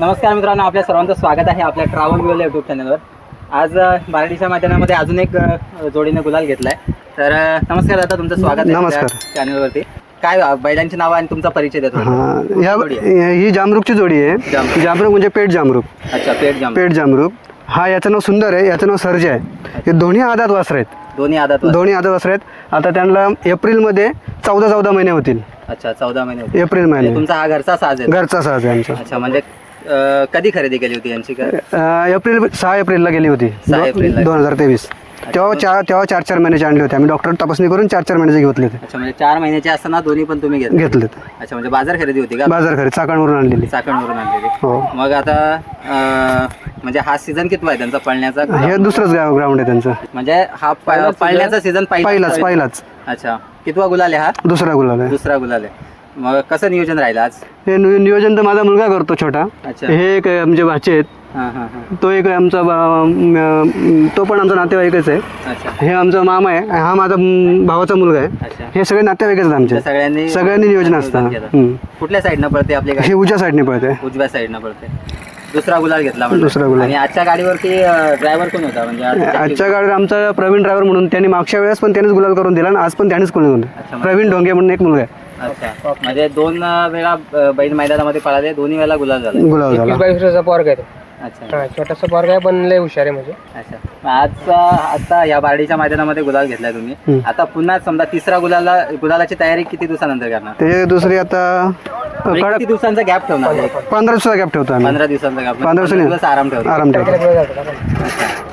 नमस्कार मित्रांनो आपल्या सर्वांचं स्वागत आहे आपल्या ट्रॅव्हल व्ह्यूला यूट्यूब चॅनलवर आज अ, बाराडीच्या मैदानामध्ये अजून एक जोडीने गुलाल घेतलाय. तर अ, नमस्कार दादा तुमचं स्वागत आहे नमस्कार. चॅनलवरती काय बैलांची नावं आणि तुमचा परिचय देतो. हा आहे. ही जामरूकची जोडी आहे. जामरूक. म्हणजे पेट जामरूक. अच्छा पेट जाम पेट जामरूक. हा याचं नाव सुंदर आहे याचं नाव सर्जा आहे. हे दोन्ही आदात वासर आहेत. दोन्ही आदात दोन्ही आदात वासर आहेत. आता त्यांना एप्रिलमध्ये चौदा चौदा महिने होतील. अच्छा चौदा महिने. एप्रिल म्हणजे महिने तुमचा हा घरचा साज आहे. घरचा साज आहे आमचा. अच्छा म्हणजे अ, कधी खरेदी केली होती यांची काय अं, एप्रिल सहा एप्रिलला गेली होती. सहा एप्रिलला. दोन हजार तेवीस. तेव्हा चार तेव्हा चार चार महिन्याचे आणले होते. आम्ही डॉक्टर तपासणी करून चार चार महिन्याचे घेतले होते. अच्छा म्हणजे चार महिन्याचे असताना दोन्ही पण तुम्ही घेतले. घेतलेत. अच्छा म्हणजे बाजार खरेदी होती का? बाजार खरे चाकणवरून आणलेली. चाकणवरून आणलेली. हो. मग आता अ, म्हणजे हा सीझन कितवा आहे त्यांचा? पळण्याचा? हे दुसरंच गाव ग्राउंड आहे त्यांचं. म्हणजे हा प- पळण्याचा सीझन पहिलाच पहिलाच अच्छा. कितवा गुलाल आहे हा? दुसरा गुलाब आहे. दुसरा गुलाल आहे. मग कसं नियोजन राहिलं आज? हे नि- नियोजन तर माझा मुलगा करतो छोटा. अच्छा. हे एक आमचे भाचे आहेत. हां हां हां. तो एक आमचा बा- म- तो पण आमचा नातेवाईकच आहे. अच्छा. हे आमचा मामा आहे. हा माझा म- भावाचा मुलगा आहे. अच्छा. हे सगळे नातेवाईकच आहेत आमचे. सगळ्यांनी सगळ्यांनी नियोजन असतं. केलं. कुठल्या साईडनं पडते आपली गाडी? हे उज्या साईडने पळते. उजव्या साईडनं पडते दुसरा गुलाल घेतला म्हणजे दुसरा गुलाल. आणि आजच्या गाडीवरती ड्रायव्हर कोण होता? म्हणजे आज- आजच्या गाडीवर आमचा प्रवीण ड्रायव्हर म्हणून त्यांनी मागच्या वेळेस पण त्यानेच गुलाल करून दिला आणि आज पण त्यानेच करून अच्छा, प्रवीण ढोंगे म्हणून एक मुलगा आहे. अच्छा. म्हणजे दोन वेळा बैल मैदानामध्ये पळाले दोन्ही वेळेला गुलाल झाला. गुलाल झाला. एकवीस बावीस वर्षाचा पोरग आहे तो. अच्छा. हा छोटासा पोरग आहे पण लय हुशार आहे म्हणजे. अच्छा. मग आता या बारडीच्या मैदानामध्ये गुलाल घेतलाय तुम्ही. हम्म. आता पुन्हा समजा तिसरा गुलाला गुलालाची तयारी किती दिवसानंतर करणार? ते दुसरी आता म्हणजे कडक किती दिवसांचा गॅप ठेवणार? एक पंधरा दिवसाचा गॅप ठेवतो आम्ही. पंधरा दिवसांचा गॅप पंधरा दिवसांनी. दिवस आराम ठेवतो. आराम ठेवतो. त्याला.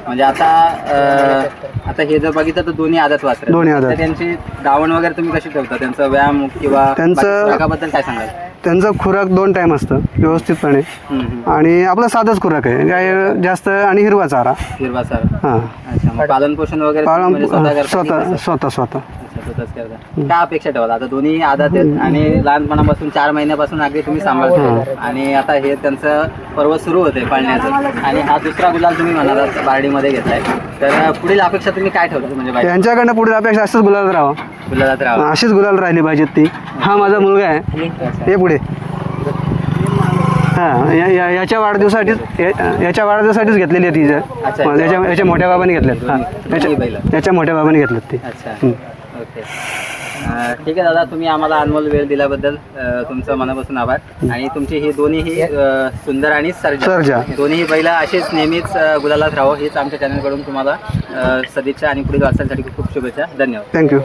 म्हणजे आता अं, आता हे जर बघितलं तर दोन्ही आदत वाचले दोन्ही आदत. त्यांची दावण वगैरे तुम्ही कशी ठेवता? त्यांचा व्यायाम किंवा त्यांचं- बाकी खुराकाबद्दल काय सांगाल? त्यांचं खुराक दोन टाइम असतं व्यवस्थितपणे. आणि आपला साधाच खुराक आहे. काय जास्त आणि हिरवा चारा. हिरवा सर हां. अच्छा मग पालन पोषण वगैरे तुम्ही म्हणजे स्वतः करता की स्वतः कसं? स्वतः स्वतः. अच्छा, स्वतःच करता. काय अपेक्षा ठेवाल? आता दोन्ही आदात आहेत आणि लहानपणापासून चार महिन्यापासून अगदी तुम्ही सांभाळता. आणि आता हे त्यांचं पर्व सुरू होते पाळण्याचं. आणि हा दुसरा गुलाल तुम्ही म्हणाला बारडीमध्ये घेतलाय तर पुढील अपेक्षा तुम्ही काय ठेवता? म्हणजे बाई यांच्याकडनं पुढे अपेक्षा असंच गुलाल राहावं. गुलालात राहा अशीच गुलाल राहिली पाहिजेत ती. हा माझा मुलगा आहे. हे पुढे. हां या- या- याच्या वाढदिवसासाठीच या- याच्या वाढदिवसासाठीच घेतलेली आहे ती अच्छा. जर याच्या याच्या मोठ्या बाबाने घेतल्यात हां दोन्ही बैलं. याच्या मोठ्या बाबाने घेतल्यात ती. अच्छा. हं. ओके. अं, ठीक आहे दादा तुम्ही आम्हाला अनमोल वेळ दिल्याबद्दल अं, तुमचं मनापासून आभार. आणि तुमची ही दोन्हीही अं, सुंदर आणि सर्जा. सर्जा. दोन्ही बैला अशीच नेहमीच अं, गुलालात राहावं हीच आमच्या चॅनलकडून तुम्हाला अं, सदिच्छा आणि पुढील वाटचालीसाठी खूप खूप शुभेच्छा. धन्यवाद. थँक्यू